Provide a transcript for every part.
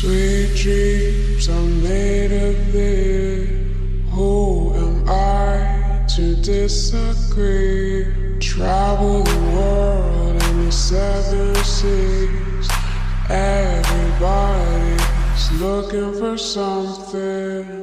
Sweet dreams are made of this. Who am I to disagree? Travel the world and the seven seas. Everybody's looking for something.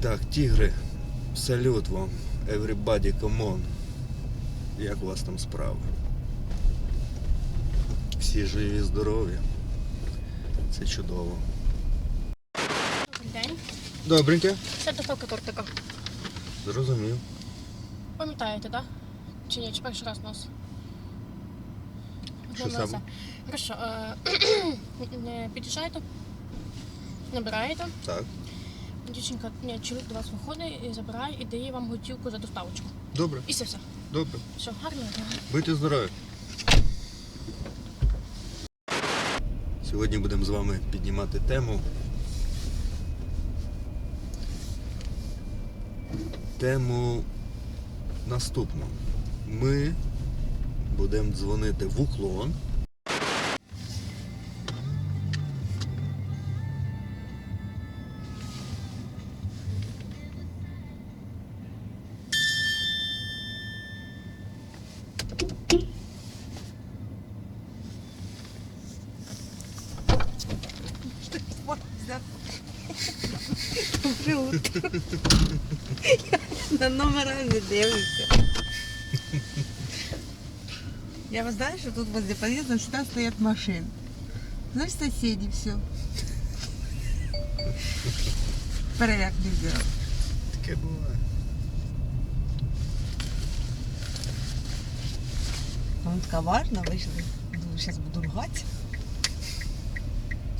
Так, тігри, салют вам. Everybody, come on. Як у вас там справи? Всі живі, здорові. Це чудово. Добрий день. Добреньке. Це доставка тортика. Зрозумів. Пам'ятаєте, так? Чи ні? Чи перший раз у нас? Що саме? Хорошо. е, Під'їжджаєте, набираєте. Так. Дівчинка, ні, чоловік до вас виходить і забирає і дає вам готівку за доставочку. Добре, І все все. добре. Все, гарного дня. Будьте здорові. Сьогодні будемо з вами піднімати тему. Тему наступну. Ми будемо дзвонити в уклон. На номера не дивлюся. Я вас знаю, что тут возле подъезда всегда стоят машины. Значит, соседи все. Переляк не сделал. Таке буває. Он коварно вийшли. Думаю, зараз буду ругати.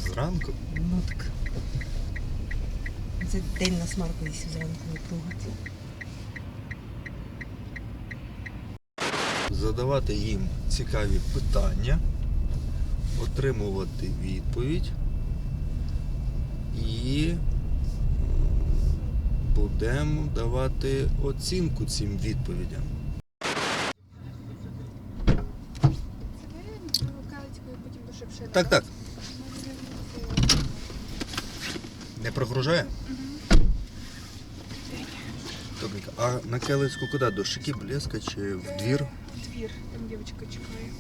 Зранку. Ну так. Це день на смарку, якщо зранку не ругати. Задавати їм цікаві питання, отримувати відповідь і будемо давати оцінку цим відповідям. Так, так. Не прогружає? Добренько. А на Келицьку куди? До Шики Блеска чи в двір? Двір, там дівчинка чекає.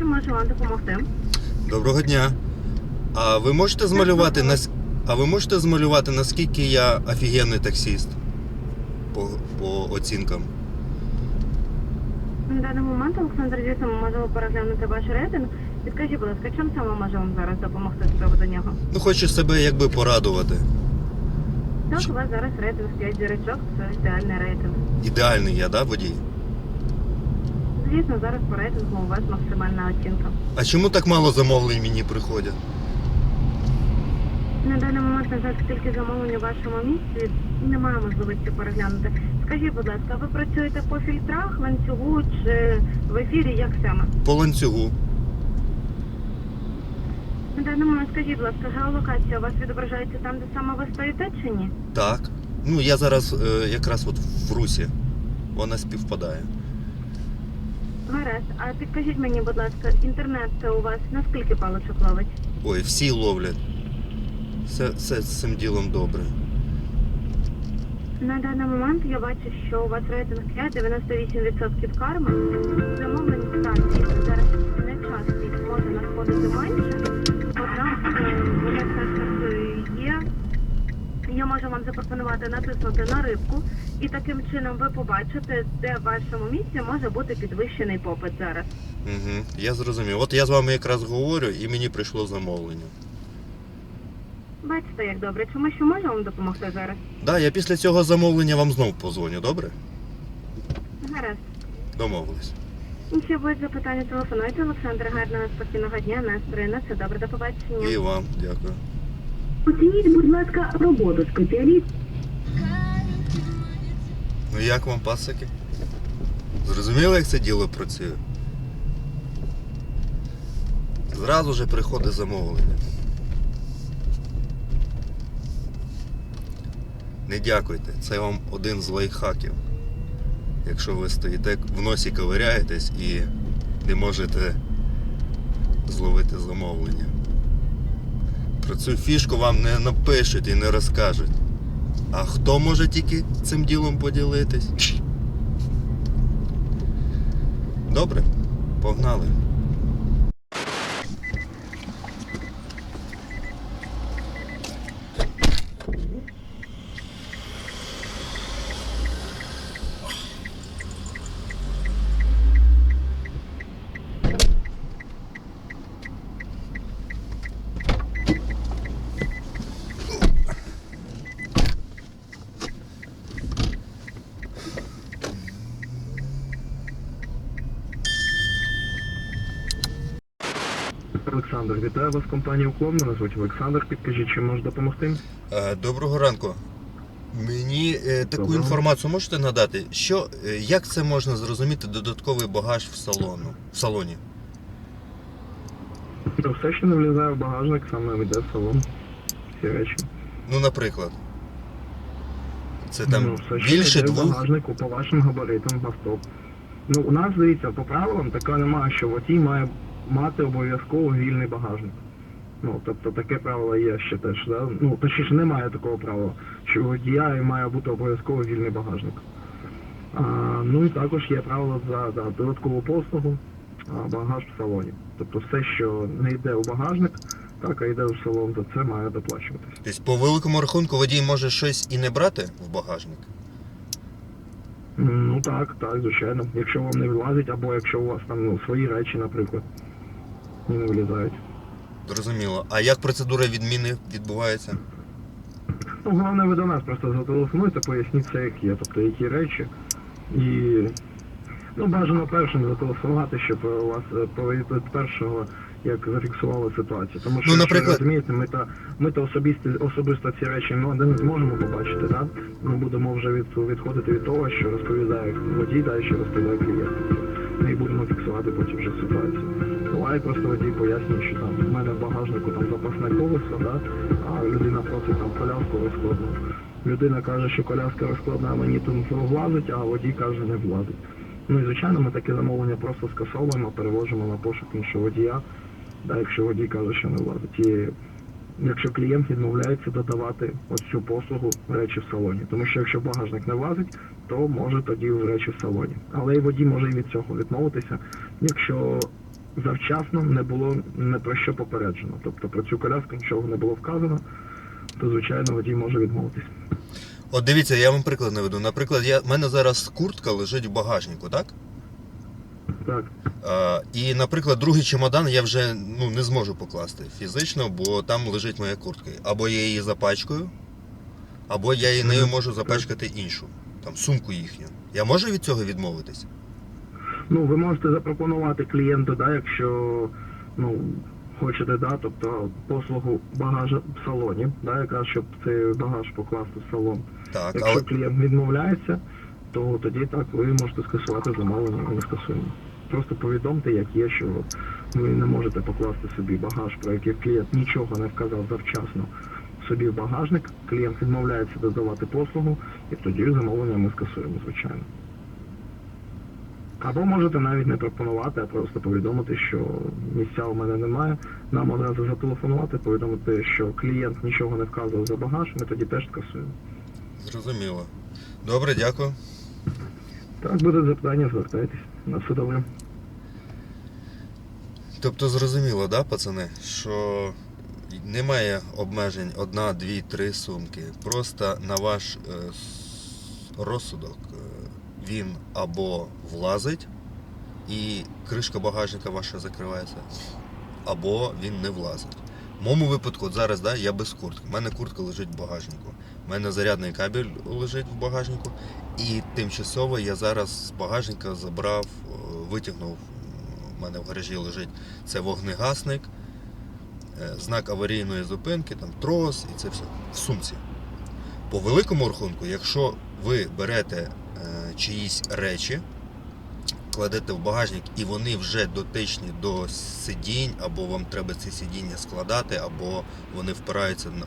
Уклон. Чи можу вам допомогти? Доброго дня. А ви можете змалювати нас... А ви можете змалювати наскільки я офігенний таксіст? По, по оцінкам. На даний момент, Олександр, дійсно, ми можемо переглянути ваш рейтинг. Підкажіть, будь ласка, чим саме можемо вам зараз допомогти з приводу нього? Ну, хочу себе якби порадувати. Так, у вас зараз рейтинг 5 зірочок, це ідеальний рейтинг. Ідеальний я, да, водій? Звісно, зараз по рейтингу у вас максимальна оцінка. А чому так мало замовлень мені приходять? На даний момент, на жаль, тільки замовлення в вашому місці немає можливості переглянути. Скажіть, будь ласка, ви працюєте по фільтрах, ланцюгу чи в ефірі, як саме? По ланцюгу. На даний момент, скажіть, будь ласка, геолокація у вас відображається там, де саме ви стоїте чи ні? Так. Ну, я зараз е, якраз от в Русі. Вона співпадає. Гаразд, а підкажіть мені, будь ласка, інтернет це у вас наскільки паличок ловить? Ой, всі ловлять. Все, все з цим ділом добре. На даний момент я бачу, що у вас рейтинг 5, 98% карми. Замовлень станції зараз не час їх може надходити менше. Я можу вам запропонувати натиснути на рибку, і таким чином ви побачите, де в вашому місці може бути підвищений попит зараз. Угу, я зрозумів. От я з вами якраз говорю і мені прийшло замовлення. Бачите, як добре. Чому що можу вам допомогти зараз? Да, я після цього замовлення вам знов позвоню, добре? Гаразд. Домовились. Якщо будуть запитання, телефонуйте. Олександр, гарного спокійного дня, настрою. На все добре, до побачення. І вам дякую. Оцініть, будь ласка, роботу спеціаліст. Ну як вам пасики? Зрозуміли, як це діло працює? Зразу же приходить замовлення. Не дякуйте, це вам один з лайфхаків. Якщо ви стоїте в носі ковиряєтесь і не можете зловити замовлення. Про цю фішку вам не напишуть і не розкажуть. А хто може тільки цим ділом поділитись? Добре, погнали. Олександр, вітаю вас компанія Уклон. Мене звуть Олександр. Підкажіть, чим можу допомогти? Е, Доброго ранку. Мені е, таку Доброго. інформацію можете надати? Що, е, як це можна зрозуміти додатковий багаж в салону, в салоні? Ну, все, що не влізає в багажник, саме йде в салон. Всі речі. Ну, наприклад. Це там ну, все, що більше йде в двох. багажнику по вашим габаритам авто. Ну, у нас, дивіться, по правилам така немає, що водій має мати обов'язково вільний багажник. Ну, тобто таке правило є ще теж, да? Ну, точніше, немає такого правила, що у водія має бути обов'язково вільний багажник. А, ну і також є правило за да, додаткову послугу, а, багаж в салоні. Тобто все, що не йде у багажник, так, а йде в салон, то це має доплачуватись. Тобто, по великому рахунку водій може щось і не брати в багажник. Ну так, так, звичайно. Якщо вам не влазить, або якщо у вас там ну, свої речі, наприклад, не влізають. Зрозуміло. А як процедура відміни відбувається? Ну, головне, ви до нас просто зателефонуйте, поясніть все, як є, тобто які речі. І ну, бажано першим зателефонувати, щоб у вас е, повідомити першого, як зафіксували ситуацію. Тому що, Ну, якщо, наприклад- розумієте, ми та ми то особисто, особисто ці речі ну, не зможемо побачити, так? Ми будемо вже від, відходити від того, що розповідає водій, да, і що розповідає клієнт. Ми будемо фіксувати потім вже ситуацію. Буває просто водій пояснює, що там в мене в багажнику там запасне колесо, да, а людина просить там коляску розкладну. Людина каже, що коляска розкладна, а мені тут влазить, а водій каже, не влазить. Ну і звичайно, ми таке замовлення просто скасовуємо, перевожимо на пошук іншого водія, да, якщо водій каже, що не влазить. І якщо клієнт відмовляється додавати ось цю послугу речі в салоні. Тому що якщо багажник не влазить, то може тоді в речі в салоні. Але і водій може і від цього відмовитися, якщо завчасно не було не про що попереджено. Тобто про цю коляску нічого не було вказано, то звичайно водій може відмовитися. От дивіться, я вам приклад наведу. Наприклад, я, в мене зараз куртка лежить в багажнику, так? Так. А, і, наприклад, другий чемодан я вже ну, не зможу покласти фізично, бо там лежить моя куртка. Або я її запачкаю, або я її нею можу запачкати іншу, там сумку їхню. Я можу від цього відмовитись? Ну, ви можете запропонувати клієнту, да, якщо ну, хочете, да, тобто послугу багажа в салоні, да, якраз щоб цей багаж покласти в салон. Так, Якщо але клієнт відмовляється, то тоді так ви можете скасувати замовлення, ми не скасуємо. Просто повідомте, як є, що ви не можете покласти собі багаж, про який клієнт нічого не вказав завчасно собі в багажник. Клієнт відмовляється додавати послугу, і тоді замовлення ми скасуємо, звичайно. Або можете навіть не пропонувати, а просто повідомити, що місця у мене немає. Нам одразу зателефонувати, повідомити, що клієнт нічого не вказував за багаж, ми тоді теж скасуємо. Зрозуміло. Добре, дякую. Так, буде запитання, звертайтесь. На все добре. Тобто зрозуміло, да, пацани, що немає обмежень одна, дві, три сумки. Просто на ваш е, розсудок е, він або влазить і кришка багажника ваша закривається, або він не влазить. В моєму випадку, от зараз да, я без куртки. У мене куртка лежить в багажнику. У мене зарядний кабель лежить в багажнику. І тимчасово я зараз з багажника забрав, е, витягнув. У мене в гаражі лежить це вогнегасник, е, знак аварійної зупинки, там трос і це все в сумці. По великому рахунку, якщо ви берете е, чиїсь речі, кладете в багажник і вони вже дотичні до сидінь, або вам треба ці сидіння складати, або вони впираються е,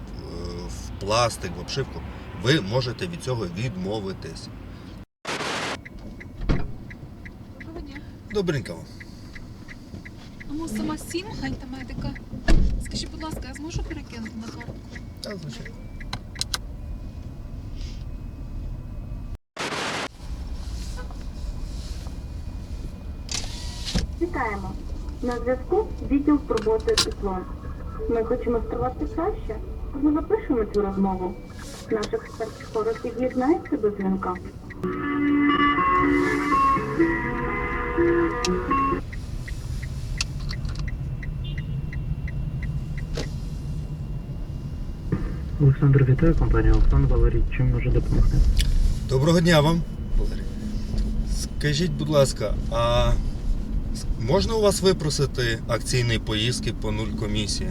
в пластик, в обшивку, ви можете від цього відмовитись. Доброго дня. Добренько вам. Ну, сама сім, ганьта медика. Скажіть, будь ласка, я зможу перекинути на картку? Так, звичайно. Вітаємо. На зв'язку відділ турботи тепло. Ми хочемо створити краще. Ми запишемо цю розмову. Наш експерт скоро під'єднається до дзвінка. Олександр, вітаю, компанія Оксан Валерій. Чим може допомогти? Доброго дня вам, Валерій. Скажіть, будь ласка, а можна у вас випросити акційні поїздки по нуль комісії?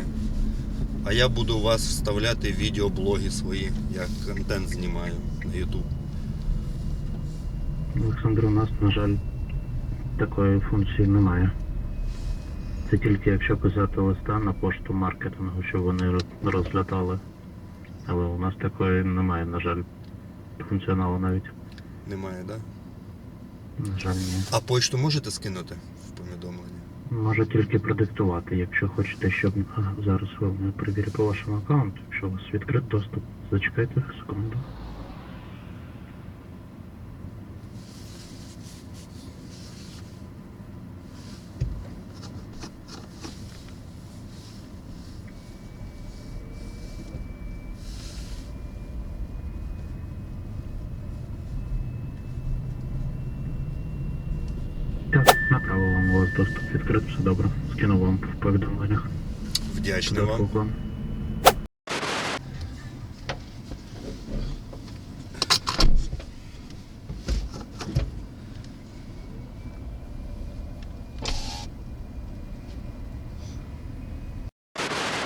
А я буду у вас вставляти відеоблоги свої, як контент знімаю на YouTube. Олександр, у нас, на жаль, такої функції немає. Це тільки якщо писати листа на пошту маркетингу, щоб вони розглядали. Але у нас такої немає, на жаль, функціоналу навіть. Немає, так? На жаль, ні. А почту можете скинути повідомлення? Може тільки продиктувати, якщо хочете, щоб зараз ви перевірю по вашому аккаунту, якщо у вас відкрит доступ. Зачекайте секунду. Так, направо вам у вас доступ відкрит, все добре. Скину вам в повідомленнях. Вдячний вам. Вам.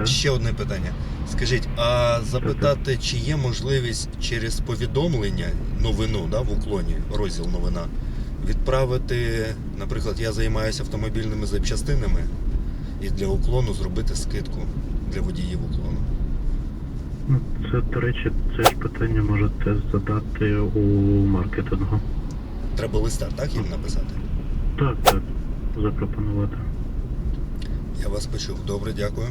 Ще одне питання. Скажіть, а запитати, чи є можливість через повідомлення новину да, в уклоні, розділ новина, відправити, наприклад, я займаюся автомобільними запчастинами і для уклону зробити скидку для водіїв уклону. Ну, Це, до речі, це ж питання можете задати у маркетингу. Треба листа, так їм написати? Так, так, запропонувати. Я вас почув. Добре, дякую.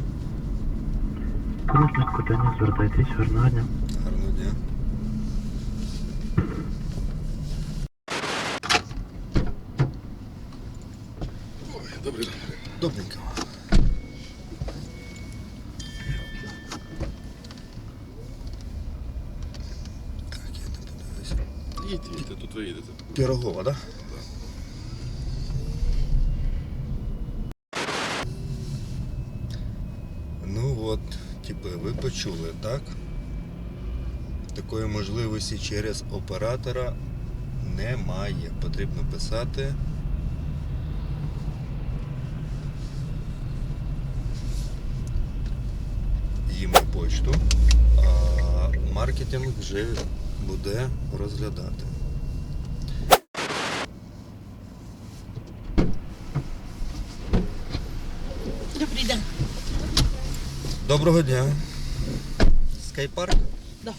Виникнуть питання, звертайтесь, гарного дня. Гарного дня. Добренько. Так, я не подивився. Їдьте, їдьте, тут ви Пірогова, да? Ну от, типу, ви почули, так? Такої можливості через оператора немає. Потрібно писати. Їм почту, а маркетинг вже буде розглядати. Добрий день. Доброго дня. Скайпарк? Да.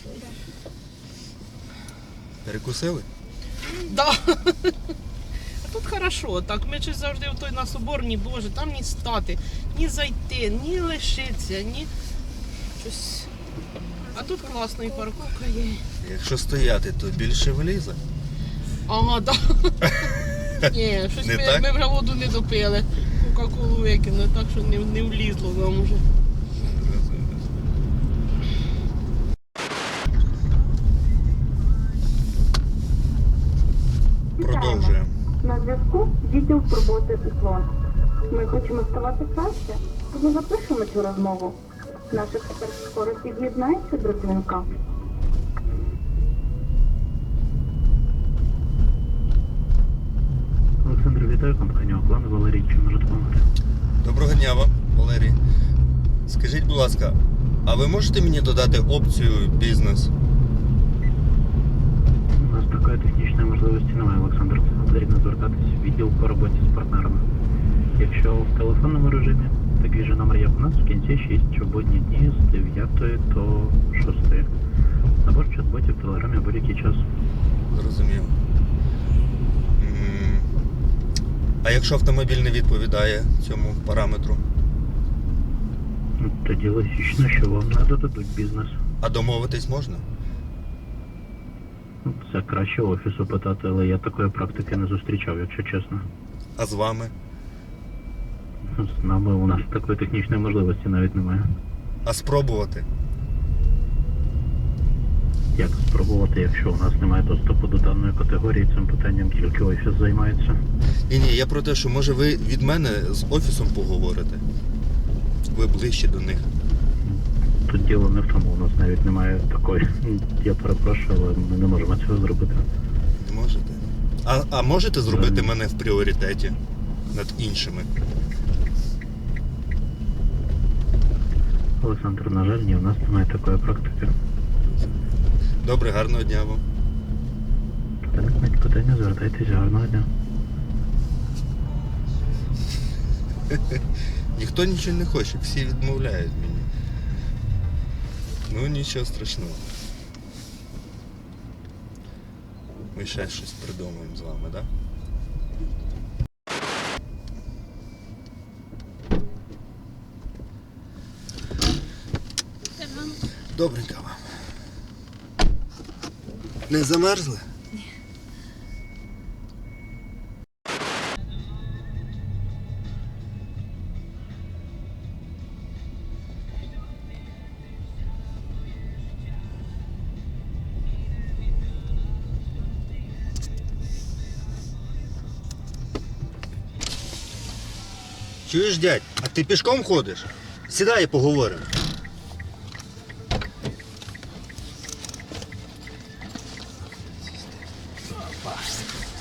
Перекусили? Да. А тут хорошо, так ми ж завжди в той на соборній, боже, там ні стати, ні зайти, ні лишитися, ні щось. А тут класно і парковка є. Якщо стояти, то більше влізе. Ага, так. Ні, щось Не ми, так? ми вже воду не допили. Кока-колу викинули, так що не, не влізло нам уже. Продовжуємо. На зв'язку відділ турботи уклон. Ми хочемо ставати краще, тому запишемо цю розмову. Наш експерт скоро під'єднається до дзвінка. Олександр, вітаю, компанія Оклан, Валерій, чи може допомогти? Доброго дня вам, Валерій. Скажіть, будь ласка, а ви можете мені додати опцію бізнес? У нас такої технічної можливості немає, Олександр. Це потрібно звертатись в відділ по роботі з партнерами. Якщо в телефонному режимі, такий же номер як у нас в кінці 6 в будні дні з 9 до 6. Або ж в чат-боті в телеграмі будь-який час. Зрозумів. А якщо автомобіль не відповідає цьому параметру? Ну, Тоді логічно, що вам не додадуть бізнес. А домовитись можна? Це краще офісу питати, але я такої практики не зустрічав, якщо чесно. А з вами? З нами у нас такої технічної можливості навіть немає. А спробувати? Як спробувати, якщо у нас немає доступу до даної категорії, цим питанням тільки офіс займається. Ні, ні, я про те, що може ви від мене з офісом поговорите. Ви ближче до них. Тут діло не в тому, у нас навіть немає такої. Я перепрошую, але ми не можемо цього зробити. Не можете? А, а можете зробити мене в пріоритеті над іншими? Олександр, на жаль, ні, у нас немає такої практики. Добре, гарного дня вам. Виникнуть питання, звертайтеся, гарного дня. Ніхто нічого не хоче, всі відмовляють мені. Ну нічого страшного. Ми ще щось придумаємо з вами, так? Добренько вам. Не замерзли? Чуєш, дядь, а ти пішком ходиш? Сідай і поговоримо.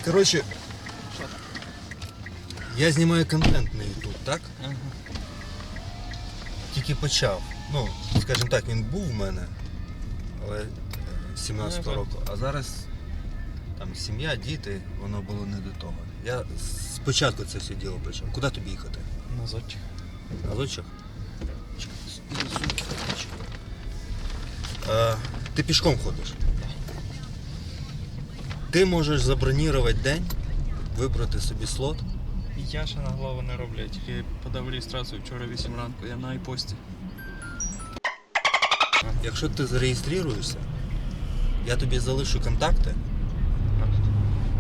Коротше, я знімаю контент на YouTube, так? Тільки почав. Ну, скажімо так, він був в мене, але е, 17-го року. А зараз там сім'я, діти, воно було не до того. Я спочатку це все діло почав. Куди тобі їхати? На зодчих. На Лучах? Чекай, іди сюди, чекай. Е, Ти пішком ходиш? Ти можеш забронірувати день, вибрати собі слот. Я ще на голову не роблю, я тільки подав реєстрацію вчора 8 ранку, я на айпості. Якщо ти зареєструєшся, я тобі залишу контакти.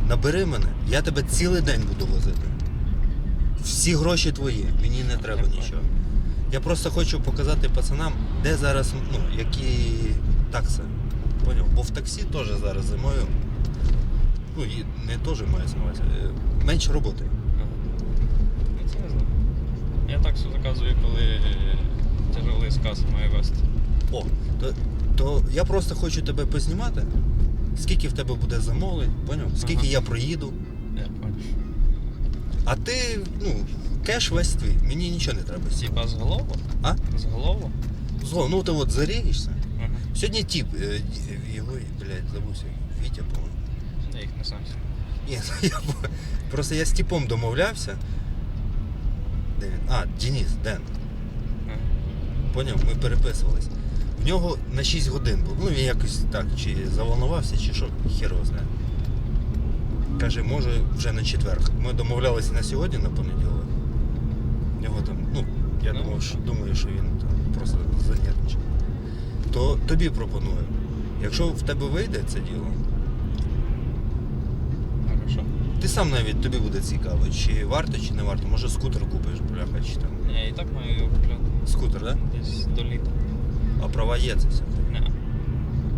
Набери мене, я тебе цілий день буду возити. Всі гроші твої, мені не треба нічого. Я просто хочу показати пацанам, де зараз, ну, які такси. Поняв? Бо в таксі теж зараз зимою. Ну, і не теж маю на е, менше роботи. Ну це не знаю. Я таксу заказую, коли е, тяжелий сказ має вести. О, то, то я просто хочу тебе познімати. Скільки в тебе буде замовлень, поняв? Скільки Ага. я проїду. А ти, ну, кеш весь твій, мені нічого не треба. Типа з голову? А? З голову? Зло, ну ти от зарієшся. Ага. Сьогодні тіп, е, ді- його, блядь, забувся, Вітя, по-моєму. Я їх не сам. Ні, ну, я, просто я з типом домовлявся. Де він? А, Денис, Ден. Ага. Поняв, ми переписувались. В нього на 6 годин був. Ну він якось так, чи заволнувався, чи що, хер його знає. Каже, може вже на четвер. Ми домовлялися на сьогодні, на понеділок. В Нього там, ну, я Ну. думав, що, думаю, що він там просто занервничав. То тобі пропоную. Якщо в тебе вийде це діло, Хорошо. ти сам навіть тобі буде цікаво, чи варто, чи не варто. Може скутер купиш, бляха, чи там. Ні, і так маю його купляти. Скутер, так? Да? Десь до літа. А права є це все. Не.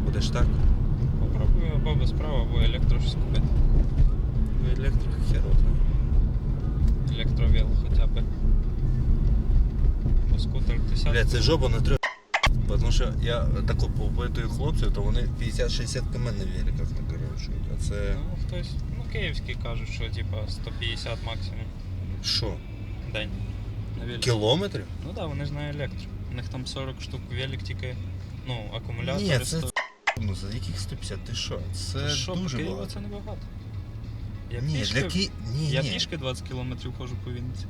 Будеш так? Попробую або без права, або електро щось купити. Ну, електрик херо. Електровіл хоча б. Бо скутер десятку. Бля, це жопа на трьох. Тому що я тако попитую хлопців, то вони 50-60 км на великах накорочують. А це Ну, хтось, ну київські кажуть, що типа 150 максимум що? день. На. Кілометрів? Ну так, да, вони ж на електро. У них там 40 штук велик тільки, ну, акумулятори. Ні, це 100. ну за яких 150? Ти що? Це Та що, дуже по багато. це небагато. Я Ні, пішки, для Ки... ні, я ні. пішки 20 кілометрів ходжу по Вінниці.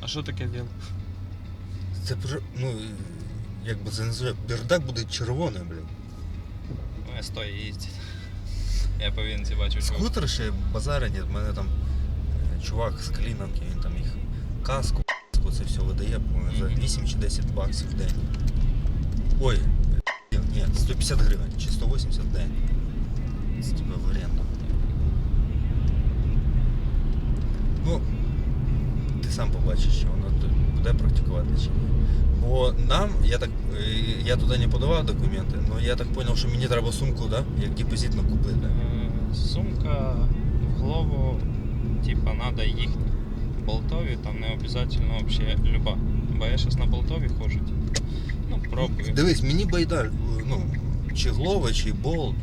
А що таке віл? Це про- ну як би це називає, бардак буде червоний, блін. Ну, я стою їздять. Я по Вінниці бачу, що Скутер ще базара ні, в мене там е, чувак з Кліновки, він там їх каску, каску, це все видає, по-моєму, за Мгм. 8 чи 10 баксів в день. Ой, е, ні, 150 гривень чи 180 в день. Це тебе в оренду. Сам побачиш, що воно буде практикувати чи ні. Бо нам, я так, е, я туди не подавав документи, але я так зрозумів, що мені треба сумку, да? як депозитно купити. Е, Сумка в голову, типа, надо їхати. Болтові там не обов'язково взагалі люба. Бо я зараз на болтові ходжу. типу. Ну, пробую. Дивись, мені байдаль, ну, чи Глова, чи болт.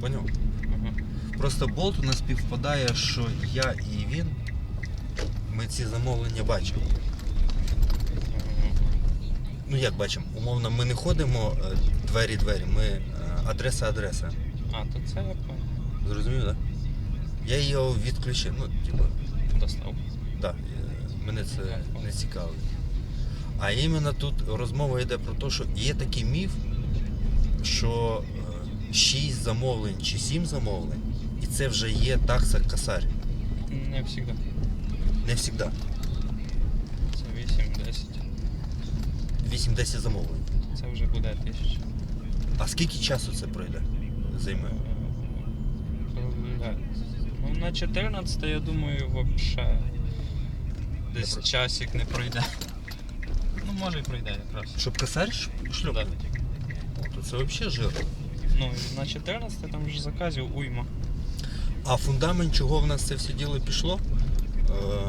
Поняв? Ага. Просто болт у нас співпадає, що я і він. Ми ці замовлення бачимо. Ну як бачимо, умовно, ми не ходимо е, двері-двері, ми е, адреса-адреса. А, то це я. Зрозумів, так? Я його відключив, ну, типу, достав. да, е, мене це не цікавить. А іменно тут розмова йде про те, що є такий міф, що 6 замовлень чи 7 замовлень, і це вже є такса косарь. Не завжди. Не завжди. Це 8-10. 8-10 замовлень. Це вже буде тисяча. А скільки часу це пройде? Займе? Ну на 14 я думаю вообще десь часик не пройде. Ну може і пройде якраз. Щоб косарь ш- шльопнув? Да. То це взагалі жир. Ну на 14 там ж заказів уйма. А фундамент, чого в нас це все діло пішло? Е,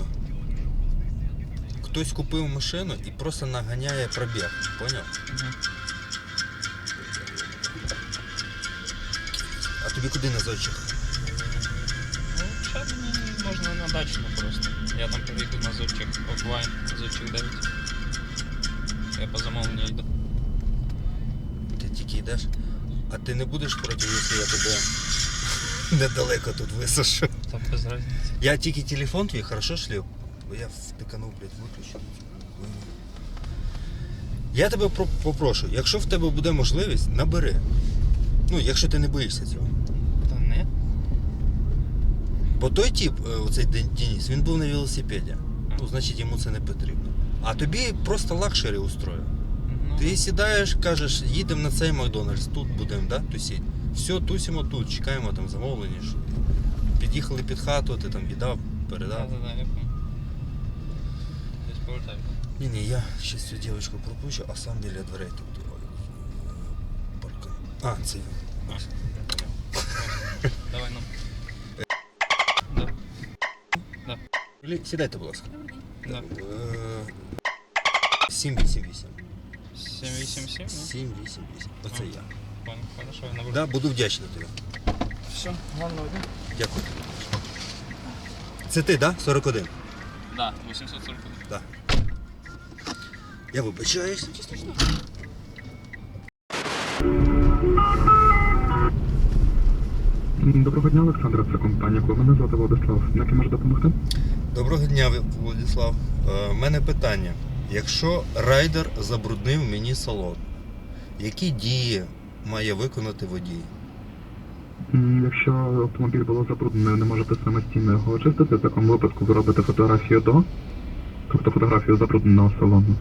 хтось купив машину і просто наганяє пробіг. Поняв? А тобі куди на зодчих? Ну, мені можна на дачну просто. Я там приїхав на зодчих офлайн, зодчих 9. Я по замовленню йду. Ти тільки йдеш. А ти не будеш проти, якщо я тебе недалеко тут висушу? Там без разниці. Я тільки телефон твій хорошо шлів, бо я втиканув, блядь, виключив. Я тебе попрошу, якщо в тебе буде можливість, набери. Ну, якщо ти не боїшся цього. Та не. Бо той тип, е, оцей Ден- Денис, він був на велосипеді. Ну, значить йому це не потрібно. А тобі просто лакшері устрою. Ну, Ти сідаєш, кажеш, їдемо на цей Макдональдс, тут будемо, да, тусіть. Все, тусимо тут, чекаємо там замовлення. Під'їхали під хату, ти там віддав, передав. да, да, я понял. Десь повертаю. Ні, ні, я ще цю дівчинку пропущу, а сам біля дверей тут. е, паркан. А, це він. А, я. Давай нам. Да. Да. Лі- Сідайте, будь ласка. Да. Е, 788. 787, ну? 788. Оце я. Понял, хорошо, я наберу. Да, буду вдячний тобі. Все, гарного дня. Дякую. Це ти, да? 41? Да, 841. Да. Я вибачаюсь. Доброго дня, Олександра, це компанія. Клуб. Мене звати Владислав. На ким можу допомогти? Доброго дня, Владислав. У мене питання. Якщо райдер забруднив мені салон, які дії має виконати водій? М, Якщо автомобіль було забруднено, не можете самостійно його очистити, в такому випадку ви робите фотографію до, тобто фотографію забрудненого салону,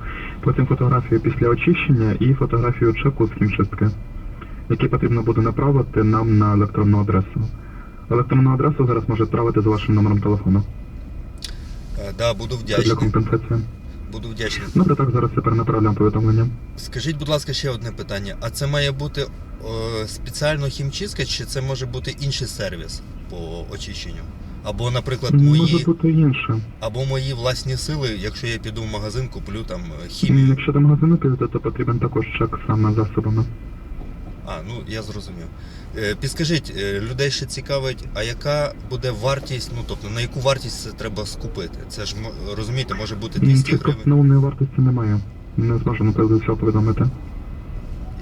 потім фотографію після очищення і фотографію чеку з хімчистки, які потрібно буде направити нам на електронну адресу. Електронну адресу зараз може відправити за вашим номером телефону. Е, Да, буду Це для вдячний. компенсації. Буду вдячний. Добре, так, зараз тепер направляємо повідомлення. Скажіть, будь ласка, ще одне питання. А це має бути е, спеціально хімчистка, чи це може бути інший сервіс по очищенню? Або, наприклад, Може мої, бути інше. або мої власні сили, якщо я піду в магазин, куплю там е, хімію. Якщо до магазину підете, то потрібен також чек саме засобами. А, ну я зрозумів. Е, Підскажіть, е, людей ще цікавить, а яка буде вартість, ну тобто на яку вартість це треба скупити? Це ж розумієте, може бути М, 200 Чітко гривень. встановленої вартості немає. Не зможемо напевно всього повідомити.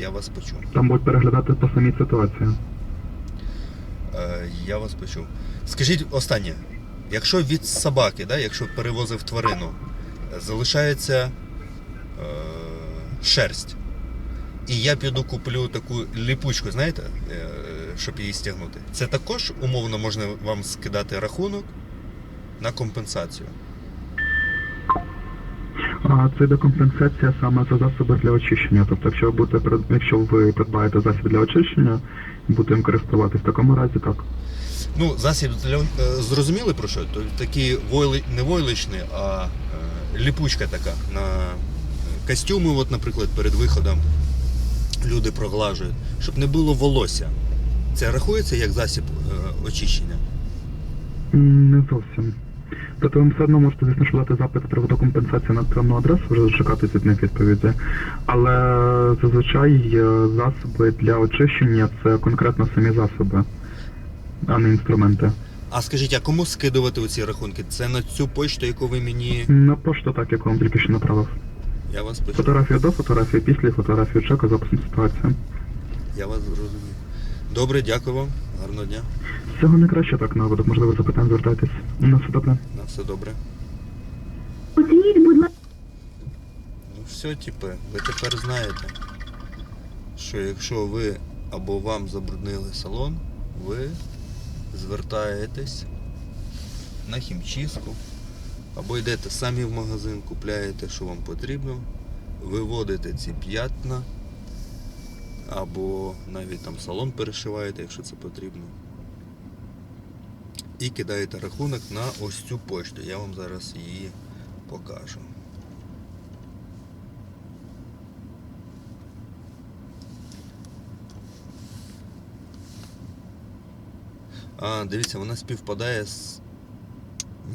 Я вас почув. Там будуть переглядати по самій ситуації. Е, Я вас почув. Скажіть останнє, якщо від собаки, да, якщо перевозив тварину, е, залишається е, шерсть, і я піду куплю таку ліпучку, знаєте, е, щоб її стягнути, це також умовно можна вам скидати рахунок на компенсацію. А це йде компенсація саме за засоби для очищення. Тобто, якщо ви будете якщо ви придбаєте засіб для очищення, будете їм користуватись, в такому разі так. Ну, засіб для е, зрозуміли про що? То такі войли, не войличні, а е, ліпучка така на костюми, от, наприклад, перед виходом люди проглажують, щоб не було волосся. Це рахується як засіб е, очищення? Не зовсім. Тобто ви все одно можете, звісно, ж подати запит з приводу компенсації на електронну адресу, вже зачекати від них відповіді. Але зазвичай е, засоби для очищення це конкретно самі засоби, а не інструменти. А скажіть, а кому скидувати оці рахунки? Це на цю почту, яку ви мені. На пошту так, як вам тільки що направив. Я вас почув. Фотографію до, фотографію після, фотографію чека, записом ситуації. Я вас зрозумів. Добре, дякую вам. Гарного дня. Всього найкраще так на випадок, можливо, запитань звертайтесь. На все добре. На все добре. Будь ласка. Ну все, типу, ви тепер знаєте, що якщо ви або вам забруднили салон, ви звертаєтесь на хімчистку, або йдете самі в магазин, купляєте, що вам потрібно, виводите ці п'ятна, або навіть там салон перешиваєте, якщо це потрібно. І кидаєте рахунок на ось цю почту. Я вам зараз її покажу. А, дивіться, вона співпадає з.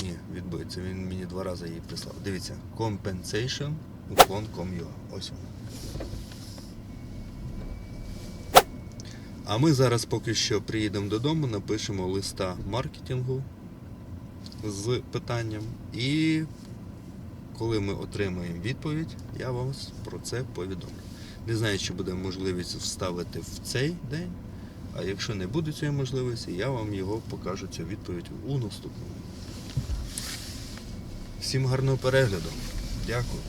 Ні, відбудеться, він мені два рази її прислав. Дивіться, compensation uklon.com.ua. Ось вона. А ми зараз поки що приїдемо додому, напишемо листа маркетингу з питанням. І коли ми отримаємо відповідь, я вам про це повідомлю. Не знаю, чи буде можливість вставити в цей день. А якщо не буде цієї можливості, я вам його покажу цю відповідь у наступному. Всім гарного перегляду. Дякую.